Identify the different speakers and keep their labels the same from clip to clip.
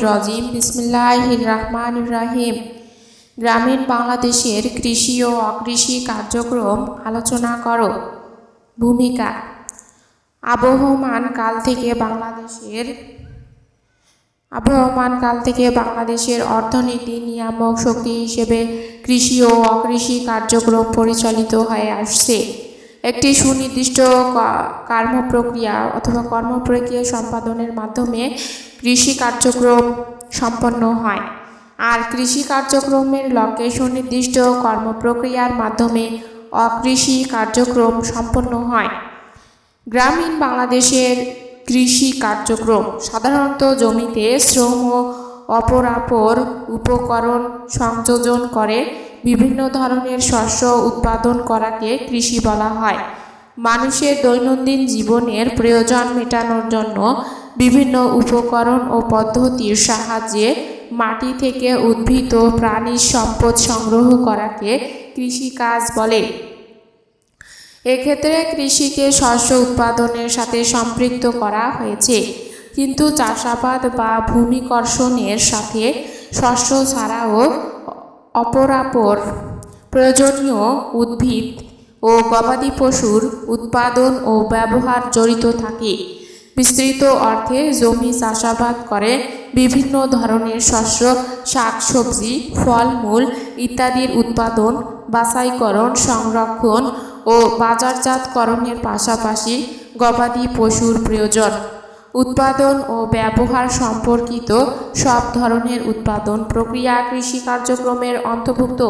Speaker 1: রাজিম। বিসমিল্লাহির রহমানির রাহিম। গ্রামীণ বাংলাদেশের কৃষি ও অকৃষি কার্যক্রম আলোচনা করো। ভূমিকা। আবহমান কাল থেকে বাংলাদেশের আবহমান কাল থেকে বাংলাদেশের অর্থনীতি, নিয়ামক শক্তি হিসেবে কৃষি ও অকৃষি কার্যক্রম পরিচালিত হয়ে আসছে। একটি সুনির্দিষ্ট কা- কর্মপ্রক্রিয়া অথবা কর্ম প্রক্রিয়া সম্পাদনের মাধ্যমে কৃষি কার্যক্রম সম্পন্ন হয়। আর কৃষি কার্যক্রমের লক্ষ্যে সুনির্দিষ্ট কর্মপ্রক্রিয়ার মাধ্যমে অকৃষি কার্যক্রম সম্পন্ন হয়। গ্রামীণ বাংলাদেশের কৃষি কার্যক্রম সাধারণত জমিতে শ্রম ও অপরাপর উপকরণ সংযোজন করে বিভিন্ন ধরনের শস্য উৎপাদন করাকে কৃষি বলা হয়। মানুষের দৈনন্দিন জীবনের প্রয়োজন মেটানোর জন্য বিভিন্ন উপকরণ ও পদ্ধতির সাহায্যে মাটি থেকে উদ্ভিদ ও প্রাণীর সম্পদ সংগ্রহ করাকে কৃষিকাজ বলে। এক্ষেত্রে কৃষিকে শস্য উৎপাদনের সাথে সম্পৃক্ত করা হয়েছে। কিন্তু চাষাবাদ বা ভূমিকর্ষণের সাথে শস্য ছাড়াও অপরাপর প্রয়োজনীয় উদ্ভিদ ও গবাদি পশুর উৎপাদন ও ব্যবহার জড়িত থাকে। বিস্তৃত অর্থে জমি চাষাবাদ করে, বিভিন্ন ধরনের শস্য, শাকসবজি, ফলমূল ইত্যাদির উৎপাদন, বাছাইকরণ, সংরক্ষণ ও বাজারজাতকরণের পাশাপাশি গবাদি পশুর প্রয়োজন। উৎপাদন ও ব্যবহার সম্পর্কিত সব ধরনের উৎপাদন প্রক্রিয়া কৃষি কার্যক্রমের অন্তর্ভুক্ত।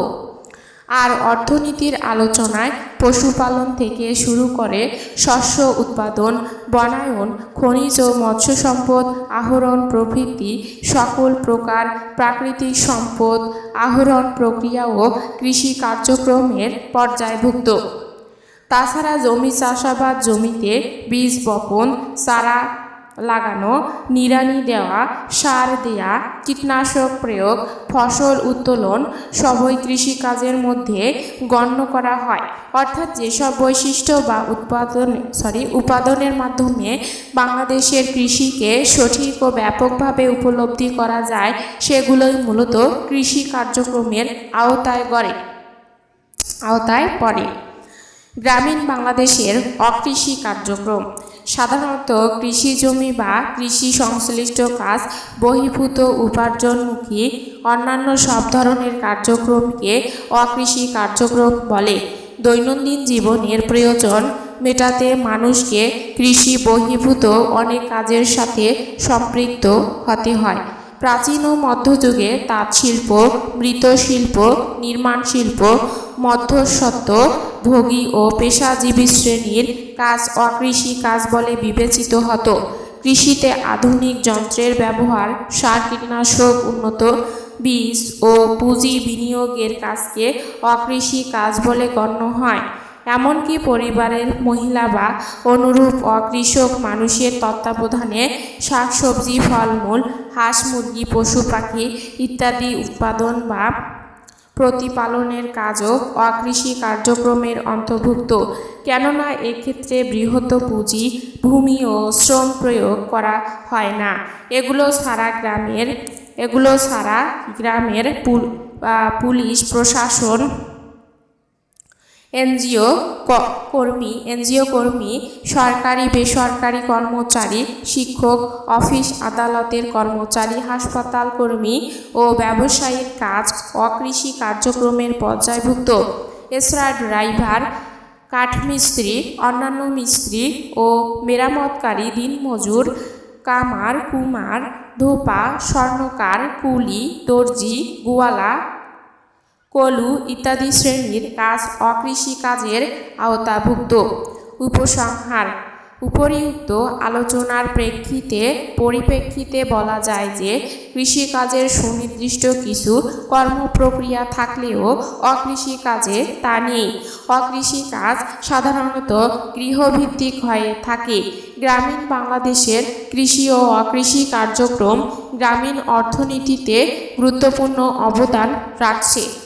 Speaker 1: আর অর্থনীতির আলোচনায় পশুপালন থেকে শুরু করে শস্য উৎপাদন, বনায়ন, খনিজ ও মৎস্য সম্পদ, আহরণ প্রভৃতি সকল প্রকার প্রাকৃতিক সম্পদ, আহরণ প্রক্রিয়া ও কৃষি কার্যক্রমের পর্যায়ভুক্ত। তাছাড়া জমি চাষাবাদ জমিতে বীজ বপন, চারা লাগানো, নিড়ানি দেওয়া, সার দেয়া, কীটনাশক প্রয়োগ, ফসল উত্তোলন সবই কৃষিকাজের মধ্যে গণ্য করা হয়। অর্থাৎ যেসব বৈশিষ্ট্য বা উৎপাদন সরি উৎপাদনের মাধ্যমে বাংলাদেশের কৃষিকে সঠিক ও ব্যাপকভাবে উপলব্ধি করা যায়, সেগুলোই মূলত কৃষি কার্যক্রমের আওতায় গড়ে, আওতায় পড়ে। গ্রামীণ বাংলাদেশের অকৃষি কার্যক্রম। সাধারণত কৃষি জমি বা কৃষি সংশ্লিষ্ট কাজ বহির্ভূত উপার্জনমুখী অন্যান্য সব ধরনের কার্যক্রমকে অকৃষি কার্যক্রম বলে। দৈনন্দিন জীবনের প্রয়োজন মেটাতে মানুষকে কৃষি বহির্ভূত অনেক কাজের সাথে সম্পৃক্ত হতে হয়। প্রাচীন ও মধ্যযুগে তাঁত শিল্প মৃৎশিল্প নির্মাণ শিল্প মধ্যস্বত্ব ভোগী ও পেশাজীবী শ্রেণির কাজ অকৃষি কাজ বলে বিবেচিত হতো। কৃষিতে আধুনিক যন্ত্রের ব্যবহার, সার কীটনাশক, উন্নত বীজ ও পুঁজি বিনিয়োগের কাজকে অকৃষি কাজ বলে গণ্য হয়। এমনকি পরিবারের মহিলা বা অনুরূপ অকৃষক মানুষের তত্ত্বাবধানে শাকসবজি ফলমূল, হাঁস, মুরগি, পশু পাখি ইত্যাদি উৎপাদন বা প্রতিপালনের কাজও অকৃষি কার্যক্রমের অন্তর্ভুক্ত। কেননা, এক্ষেত্রে বৃহৎ পুঁজি, ভূমি ও শ্রম প্রয়োগ করা হয় না। এগুলো সারা গ্রামের, এগুলো সারা গ্রামের পুল- পুলিশ, প্রশাসন এনজিও কর্মী এনজিও কর্মী, সরকারি, বেসরকারি কর্মচারী, শিক্ষক, অফিস আদালতের কর্মচারী, হাসপাতাল কর্মী ও ব্যবসায়িক কাজ অকৃষি কার্যক্রমের পর্যায়ভুক্ত। এছাড়া ড্রাইভার, কাঠমিস্ত্রি, অন্যান্য মিস্ত্রি ও মেরামতকারী দিনমজুর, কামার, কুমার, ধোপা, স্বর্ণকার, কুলি, দর্জি, গোয়ালা কলু ইত্যাদি শ্রেণির কাজ অকৃষি কাজের আওতাভুক্ত। উপসংহার, উপরিউক্ত আলোচনার প্রেক্ষিতে পরিপ্রেক্ষিতে বলা যায় যে কৃষিকাজের সুনির্দিষ্ট কিছু কর্মপ্রক্রিয়া থাকলেও অকৃষিকাজে তা নেই। অকৃষিকাজ সাধারণত গৃহভিত্তিক হয়ে থাকে। গ্রামীণ বাংলাদেশের কৃষি ও অকৃষি কার্যক্রম গ্রামীণ অর্থনীতিতে গুরুত্বপূর্ণ অবদান রাখছে।